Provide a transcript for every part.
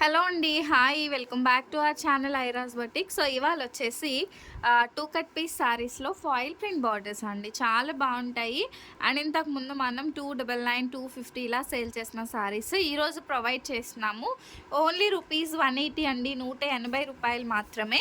Hello అండి hi welcome back to our channel ఐరాస్ బటిక్. So ఇవాళ వచ్చేసి టూ కట్ పీస్ శారీస్లో ఫాయిల్ ప్రింట్ బార్డర్స్ అండి. చాలా బాగుంటాయి. అండ్ ఇంతకు ముందు మనం two double nine two fifty ఇలా సేల్ చేసిన శారీస్ ఈరోజు ప్రొవైడ్ చేస్తున్నాము. ఓన్లీ రూపీస్ వన్ ఎయిటీ అండి. నూట ఎనభై రూపాయలు మాత్రమే.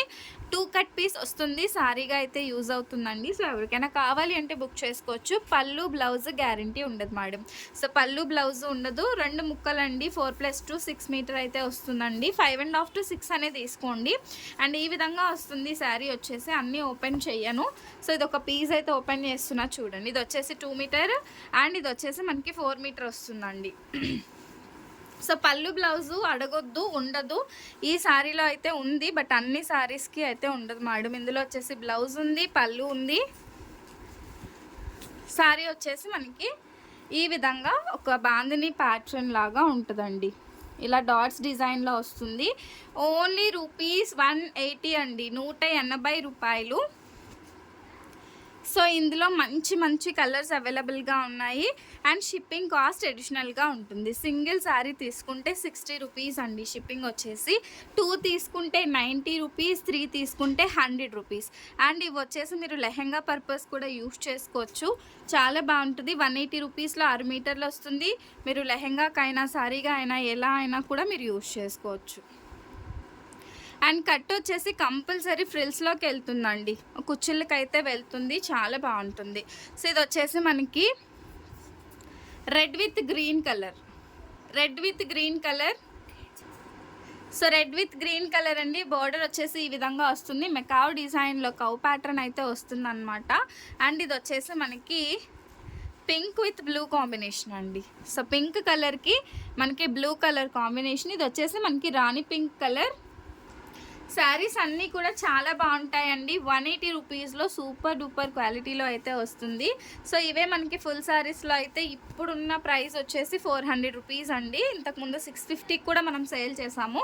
టూ కట్ పీస్ వస్తుంది. సారీగా అయితే యూజ్ అవుతుందండి. సో ఎవరికైనా కావాలి అంటే బుక్ చేసుకోవచ్చు. పళ్ళు బ్లౌజ్ గ్యారంటీ ఉండదు మేడం సో పళ్ళు బ్లౌజ్ ఉండదు. రెండు ముక్కలు అండి four plus two six metre అయితే వస్తుందండి. Five and half to six అనేది తీసుకోండి. అండ్ ఈ విధంగా వస్తుంది శారీ వచ్చేసి. అన్నీ ఓపెన్ చేయను సో ఇది ఒక పీస్ అయితే ఓపెన్ చేస్తున్నా చూడండి. ఇది వచ్చేసి టూ మీటర్ అండ్ ఇది వచ్చేసి మనకి ఫోర్ మీటర్ వస్తుందండి. సో పళ్ళు బ్లౌజు అడగొద్దు ఉండదు. ఈ శారీలో అయితే ఉంది బట్ అన్ని శారీస్కి అయితే ఉండదు. మేడం ఇందులో వచ్చేసి బ్లౌజ్ ఉంది పళ్ళు ఉంది. శారీ వచ్చేసి మనకి ఈ విధంగా ఒక బాందిని ప్యాటర్న్ లాగా ఉంటుందండి. ఇలా డాట్స్ డిజైన్లో వస్తుంది. ఓన్లీ రూపీస్ వన్ ఎయిటీ అండి. నూట ఎనభై రూపాయలు. సో ఇందులో మంచి మంచి కలర్స్ అవైలబుల్గా ఉన్నాయి. అండ్ షిప్పింగ్ కాస్ట్ అడిషనల్గా ఉంటుంది. సింగిల్ శారీ తీసుకుంటే సిక్స్టీ రూపీస్ అండి షిప్పింగ్ వచ్చేసి. టూ తీసుకుంటే నైంటీ రూపీస్ త్రీ తీసుకుంటే హండ్రెడ్ రూపీస్. అండ్ ఇవి వచ్చేసి మీరు లెహెంగా పర్పస్ కూడా యూస్ చేసుకోవచ్చు. చాలా బాగుంటుంది. వన్ ఎయిటీ రూపీస్లో ఆరు మీటర్లు వస్తుంది. మీరు లెహెంగాకైనా సారీగా అయినా ఎలా అయినా కూడా మీరు యూస్ చేసుకోవచ్చు. అండ్ కట్ వచ్చేసి కంపల్సరీ ఫ్రిల్స్లోకి వెళ్తుందండి. కుచ్చిళ్ళకి అయితే వెళ్తుంది చాలా బాగుంటుంది. సో ఇది వచ్చేసి మనకి red with green colour. Red with green colour. So red with green colour అండి. బార్డర్ వచ్చేసి ఈ విధంగా వస్తుంది. మెకావ్ డిజైన్లో కౌ ప్యాటర్న్ అయితే వస్తుంది అనమాట అండ్ ఇది వచ్చేసి మనకి పింక్ విత్ బ్లూ కాంబినేషన్ అండి. సో పింక్ కలర్కి మనకి బ్లూ కలర్ కాంబినేషన్. ఇది వచ్చేసి మనకి రాణి పింక్ కలర్. శారీస్ అన్నీ కూడా చాలా బాగుంటాయండి. వన్ ఎయిటీ రూపీస్లో సూపర్ డూపర్ క్వాలిటీలో అయితే వస్తుంది. సో ఇవే మనకి ఫుల్ శారీస్లో అయితే ఇప్పుడున్న ప్రైస్ వచ్చేసి ఫోర్ హండ్రెడ్ రూపీస్ అండి. ఇంతకుముందు సిక్స్ ఫిఫ్టీకి కూడా మనం సేల్ చేసాము.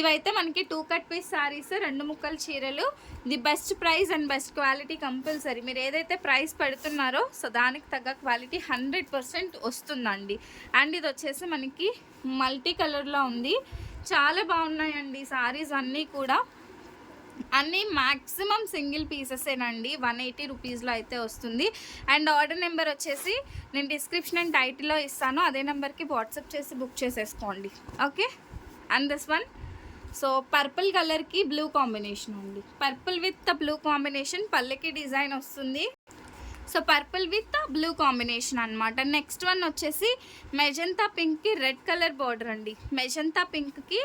ఇవైతే మనకి టూ కట్ పీస్ శారీస్ రెండు ముక్కల చీరలు. The best price and best quality compulsory. మీరు ఏదైతే ప్రైస్ పెడుతున్నారో సో దానికి తగ్గ క్వాలిటీ హండ్రెడ్ పర్సెంట్ వస్తుందండి. అండ్ ఇది వచ్చేసి మనకి మల్టీ కలర్లో ఉంది. చాలా బాగున్నాయండి సారీస్ అన్నీ కూడా. అన్నీ మ్యాక్సిమం సింగిల్ పీసెసేనండి వన్ ఎయిటీ రూపీస్లో అయితే వస్తుంది. అండ్ ఆర్డర్ నెంబర్ వచ్చేసి నేను డిస్క్రిప్షన్ అండ్ టైటిల్లో ఇస్తాను అదే నెంబర్కి వాట్సాప్ చేసి బుక్ చేసేసుకోండి. Okay? And this one. So purple కలర్కి బ్లూ కాంబినేషన్ అండి. పర్పుల్ విత్ బ్లూ కాంబినేషన్ పల్లెకి డిజైన్ వస్తుంది. So purple with blue combination అనమాట నెక్స్ట్ వన్ వచ్చేసి మెజంతా పింక్కి రెడ్ కలర్ బార్డర్ అండి. మెజంతా పింక్కి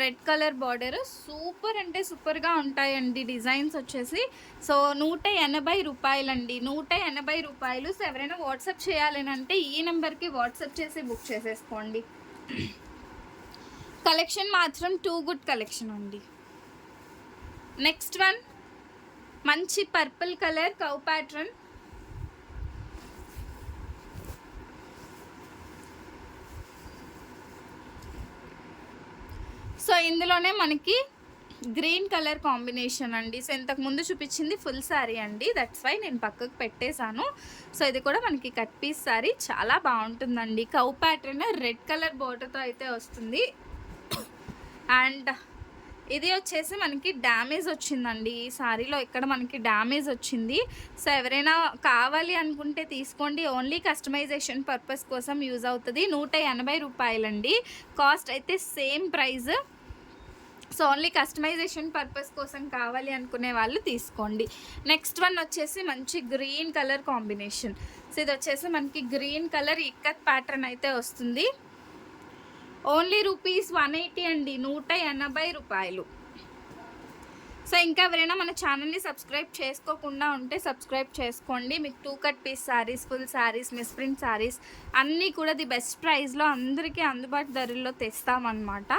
రెడ్ కలర్ బార్డర్ సూపర్ అంటే సూపర్గా ఉంటాయండి డిజైన్స్ వచ్చేసి. సో నూట ఎనభై రూపాయలండి. నూట ఎనభై రూపాయలు. సో ఎవరైనా వాట్సాప్ చేయాలని అంటే ఈ నెంబర్కి వాట్సాప్ చేసి బుక్ చేసేసుకోండి. కలెక్షన్ మాత్రం టూ గుడ్ కలెక్షన్ అండి. నెక్స్ట్ వన్ మంచి purple colour cow pattern so ఇందులోనే మనకి గ్రీన్ కలర్ కాంబినేషన్ అండి. సో ఇంతకుముందు చూపించింది ఫుల్ శారీ అండి. దట్స్ వై నేను పక్కకు పెట్టేశాను. సో ఇది కూడా మనకి కట్ పీస్ శారీ చాలా బాగుంటుందండి. కౌ ప్యాటర్న్ రెడ్ కలర్ బోర్డర్తో అయితే వస్తుంది. అండ్ ఇది వచ్చేసి మనకి డ్యామేజ్ వచ్చిందండి. ఈ శారీలో ఇక్కడ మనకి డ్యామేజ్ వచ్చింది. సో ఎవరైనా కావాలి అనుకుంటే తీసుకోండి. ఓన్లీ కస్టమైజేషన్ పర్పస్ కోసం యూజ్ అవుతుంది. నూట ఎనభై రూపాయలండి. కాస్ట్ అయితే same price so only customization purpose కోసం కావాలి అనుకునే వాళ్ళు తీసుకోండి. నెక్స్ట్ వన్ వచ్చేసి మంచి గ్రీన్ కలర్ కాంబినేషన్ సో ఇది వచ్చేసి మనకి గ్రీన్ కలర్ ఇక్కత్ ప్యాటర్న్ అయితే వస్తుంది. ఓన్లీ రూపీస్ వన్ ఎయిటీ అండి. నూట ఎనభై రూపాయలు. సో ఇంకా ఎవరైనా మన ఛానల్ని సబ్స్క్రైబ్ చేసుకోకుండా ఉంటే సబ్స్క్రైబ్ చేసుకోండి. మీకు two cut piece sarees full sarees misprint sarees అన్నీ కూడా ది బెస్ట్ ప్రైస్లో అందరికీ అందుబాటు ధరల్లో తెస్తామన్నమాట.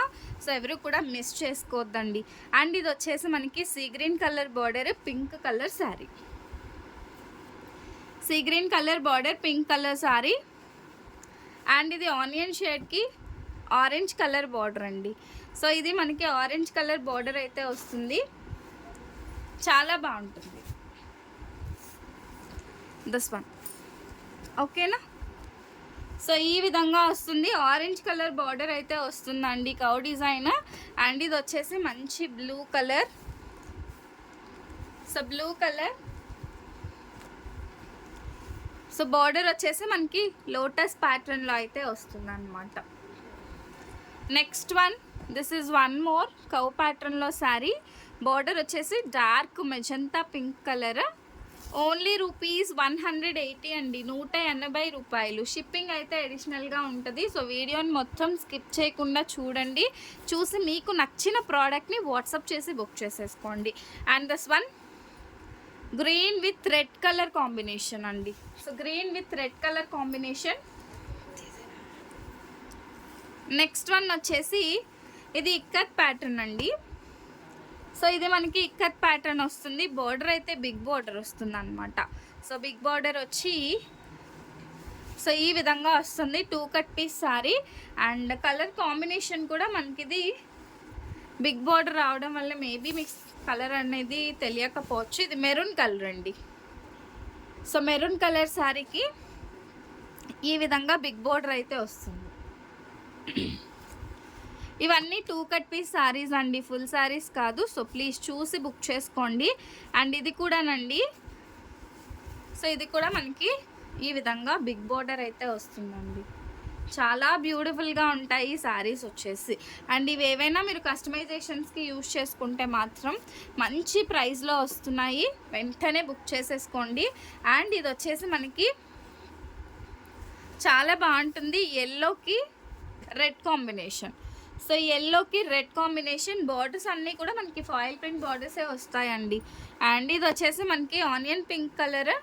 సో ఎవరు కూడా మిస్ చేసుకోవద్దండి. అండ్ ఇది వచ్చేసి మనకి sea green colour border pink colour saree sea green colour border pink colour saree and ఇది ఆనియన్ షేడ్కి ఆరెంజ్ కలర్ బార్డర్ అండి. సో ఇది మనకి ఆరెంజ్ కలర్ బార్డర్ అయితే వస్తుంది. చాలా బాగుంటుంది. దిస్ వన్ ఓకేనా సో ఈ విధంగా వస్తుంది. ఆరెంజ్ కలర్ బార్డర్ అయితే వస్తుందండి కౌ డిజైన్ అండ్ ఇది వచ్చేసి మంచి blue colour so blue colour so border వచ్చేసి మనకి లోటస్ ప్యాటర్న్లో అయితే వస్తుంది అనమాట next one this is one more cow ప్యాటర్న్లో శారీ బార్డర్ వచ్చేసి dark magenta pink colour only rupees one hundred eighty అండి. నూట ఎనభై రూపాయలు. షిప్పింగ్ అయితే అడిషనల్గా ఉంటుంది. సో వీడియోని మొత్తం స్కిప్ చేయకుండా చూడండి. చూసి మీకు నచ్చిన ప్రోడక్ట్ని వాట్సాప్ చేసి బుక్ చేసేసుకోండి. And this one green with red colour combination అండి. So green with red colour combination next one వచ్చేసి ఇది ఇక్కత్ ప్యాటర్న్ అండి. సో ఇది మనకి ఇక్కత్ ప్యాటర్న్ వస్తుంది. బోర్డర్ అయితే బిగ్ బోర్డర్ వస్తుంది అనమాట సో బిగ్ బార్డర్ వచ్చి సో ఈ విధంగా వస్తుంది. Two cut piece sari and colour combination కూడా మనకి ఇది బిగ్ బార్డర్ రావడం వల్ల మేబీ మీకు కలర్ అనేది తెలియకపోవచ్చు. ఇది మెరూన్ కలర్ అండి. సో మెరూన్ కలర్ శారీకి ఈ విధంగా బిగ్ బోర్డర్ అయితే వస్తుంది. ఇవన్నీ టూ కట్ పీస్ శారీస్ అండి. ఫుల్ శారీస్ కాదు. సో ప్లీజ్ చూసి బుక్ చేసుకోండి. అండ్ ఇది కూడానండి. సో ఇది కూడా మనకి ఈ విధంగా బిగ్ బోర్డర్ అయితే వస్తుందండి. చాలా బ్యూటిఫుల్గా ఉంటాయి ఈ శారీస్ వచ్చేసి. అండ్ ఇవి ఏవైనా మీరు కస్టమైజేషన్స్కి యూజ్ చేసుకుంటే మాత్రం మంచి ప్రైస్లో వస్తున్నాయి. వెంటనే బుక్ చేసేసుకోండి. అండ్ ఇది వచ్చేసి మనకి చాలా బాగుంటుంది. ఎల్లోకి రెడ్ కాంబినేషన్ సో ఎల్లోకి రెడ్ కాంబినేషన్ బార్డర్స్ అన్నీ కూడా మనకి ఫాయిల్ ప్రింట్ బార్డర్సే వస్తాయండి. అండ్ ఇది వచ్చేసి మనకి onion pink colour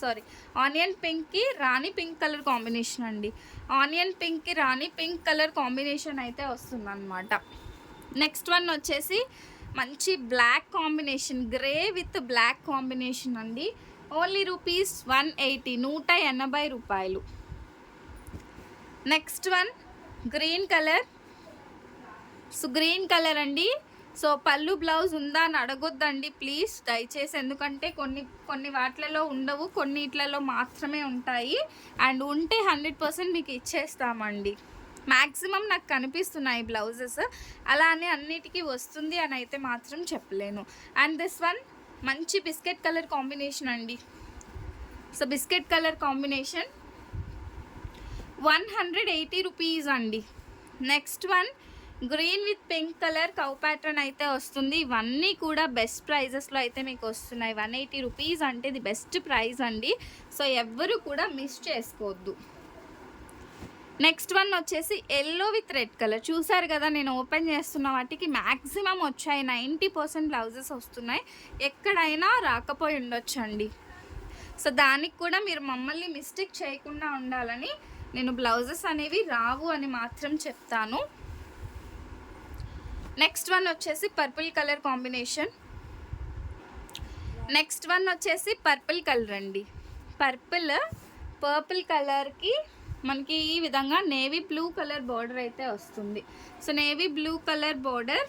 sari onion పింక్కి రాణి పింక్ కలర్ కాంబినేషన్ అండి. ఆనియన్ పింక్కి రాణి పింక్ కలర్ కాంబినేషన్ అయితే వస్తుందన్నమాట. నెక్స్ట్ వన్ వచ్చేసి మంచి black combination grey with black combination అండి. ఓన్లీ రూపీస్ వన్ ఎయిటీ నూట ఎనభై రూపాయలు. Next one green colour so green colour అండి. సో పళ్ళు బ్లౌజ్ ఉందా అని అడగొద్దండి ప్లీజ్. దయచేసి ఎందుకంటే కొన్ని కొన్ని వాటిలలో ఉండవు కొన్నిట్లలో మాత్రమే ఉంటాయి. అండ్ ఉంటే హండ్రెడ్ పర్సెంట్ మీకు ఇచ్చేస్తామండి. మ్యాక్సిమం నాకు కనిపిస్తున్నాయి బ్లౌజెస్. అలానే అన్నిటికీ వస్తుంది అని అయితే మాత్రం చెప్పలేను. అండ్ దిస్ వన్ మంచి బిస్కెట్ కలర్ కాంబినేషన్ అండి. So biscuit colour combination one hundred eighty rupees అండి. Next one green with pink colour cow pattern అయితే వస్తుంది. ఇవన్నీ కూడా బెస్ట్ ప్రైజెస్లో అయితే మీకు వస్తున్నాయి. వన్ ఎయిటీ రూపీస్ అంటే ఇది బెస్ట్ ప్రైస్ అండి. సో ఎవ్వరు కూడా మిస్ చేసుకోవద్దు. నెక్స్ట్ వన్ వచ్చేసి ఎల్లో విత్ రెడ్ కలర్ చూసారు కదా నేను ఓపెన్ చేస్తున్న వాటికి మ్యాక్సిమం వచ్చాయి. నైంటీ పర్సెంట్ బ్లౌజెస్ వస్తున్నాయి. ఎక్కడైనా రాకపోయి ఉండొచ్చండి. సో దానికి కూడా మీరు మమ్మల్ని మిస్టేక్ చేయకుండా ఉండాలని నేను బ్లౌజెస్ అనేవి రావు అని మాత్రం చెప్తాను. నెక్స్ట్ వన్ వచ్చేసి purple colour combination next one వచ్చేసి పర్పుల్ కలర్ అండి. పర్పుల్ పర్పుల్ కలర్కి మనకి ఈ విధంగా నేవీ బ్లూ కలర్ బార్డర్ అయితే వస్తుంది. So navy blue colour border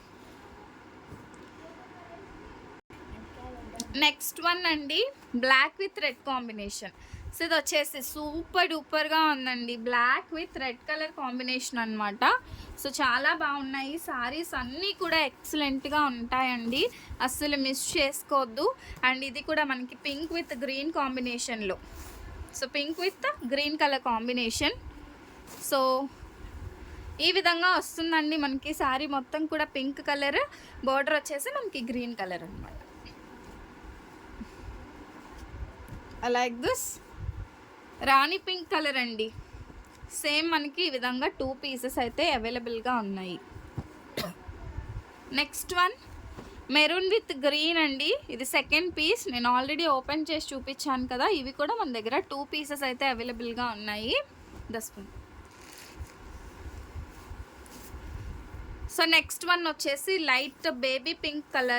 next one అండి black with red combination so ఇది వచ్చేసి సూపర్ డూపర్గా ఉందండి. Black with red colour combination అనమాట సో చాలా బాగున్నాయి. సారీస్ అన్నీ కూడా ఎక్సలెంట్గా ఉంటాయండి. అస్సలు మిస్ చేసుకోవద్దు. అండ్ ఇది కూడా మనకి పింక్ విత్ గ్రీన్ కాంబినేషన్లో. So pink with green colour combination. So ఈ విధంగా వస్తుందండి మనకి శారీ మొత్తం కూడా పింక్ కలర్. బార్డర్ వచ్చేసి మనకి గ్రీన్ కలర్ అనమాట like this rani pink colour అండి. సేమ్ మనకి ఈ విధంగా టూ పీసెస్ అయితే అవైలబుల్గా ఉన్నాయి. Next one maroon with green అండి. ఇది సెకండ్ పీస్. నేను ఆల్రెడీ ఓపెన్ చేసి చూపించాను కదా ఇవి కూడా మన దగ్గర టూ పీసెస్ అయితే అవైలబుల్గా ఉన్నాయి. దస్పూన్ సో నెక్స్ట్ వన్ వచ్చేసి లైట్ బేబీ పింక్ కలర్.